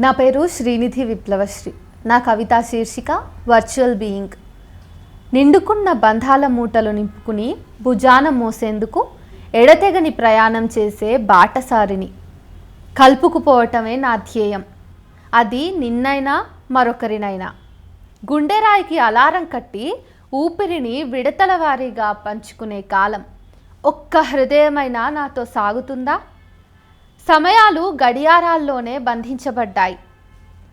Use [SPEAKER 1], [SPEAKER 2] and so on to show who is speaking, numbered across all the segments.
[SPEAKER 1] నా పేరు శ్రీనిధి విప్లవశ్రీ. నా కవితా శీర్షిక వర్చువల్ బీయింగ్. నిండుకున్న బంధాల మూటలు నింపుకుని భుజాన మోసేందుకు ఎడతెగని ప్రయాణం చేసే బాటసారిని కలుపుకుపోవటమే నా ధ్యేయం. అది నిన్నైనా మరొకరినైనా. గుండెరాయికి అలారం కట్టి ఊపిరిని విడతల వారీగా పంచుకునే కాలం. ఒక్క హృదయమైనా నాతో సాగుతుందా? సమయాలు గడియారాల్లోనే బంధించబడ్డాయి.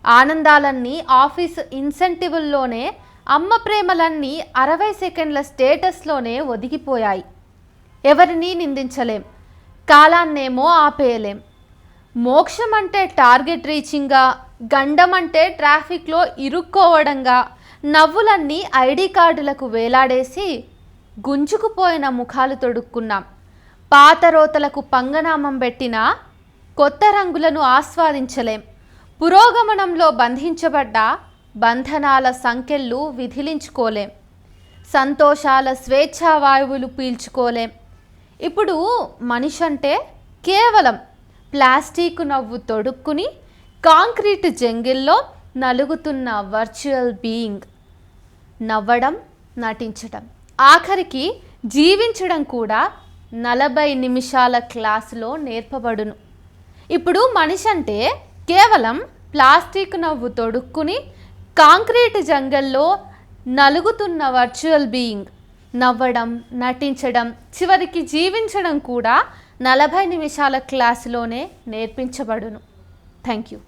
[SPEAKER 1] ఆనందాలన్నీ ఆఫీస్ ఇన్సెంటివ్ల్లోనే అమ్మ ప్రేమలన్నీ అరవై సెకండ్ల స్టేటస్లోనే ఒదిగిపోయాయి. ఎవరిని నిందించలేం కాలాన్నేమో ఆపేయలేం. మోక్షం అంటే టార్గెట్ రీచింగ్గా గండం అంటే ట్రాఫిక్లో ఇరుక్కోవడంగా నవ్వులన్నీ ఐడి కార్డులకు వేలాడేసి గుంజుకుపోయిన ముఖాలు తొడుక్కున్నాం. పాత రోతలకు పంగనామం పెట్టిన కొత్త రంగులను ఆస్వాదించలేం. పురోగమనంలో బంధించబడ్డ బంధనాల సంఖ్యలు విధిలించుకోలేం. సంతోషాల స్వేచ్ఛా వాయువులు పీల్చుకోలేం. ఇప్పుడు మనిషి అంటే కేవలం ప్లాస్టిక్ నవ్వు తొడుక్కుని కాంక్రీట్ జంగిల్లో నలుగుతున్న వర్చువల్ బీయింగ్. నవ్వడం నటించడం. ఆఖరికి జీవించడం కూడా నలభై నిమిషాల క్లాసులో నేర్పబడును. ఇప్పుడు మనిషి అంటే కేవలం ప్లాస్టిక్ నవ్వు తొడుక్కుని కాంక్రీట్ జంగల్లో నలుగుతున్న వర్చువల్ బీయింగ్. నవ్వడం నటించడం చివరికి జీవించడం కూడా నలభై నిమిషాల క్లాసులోనే నేర్పించబడును. Thank you.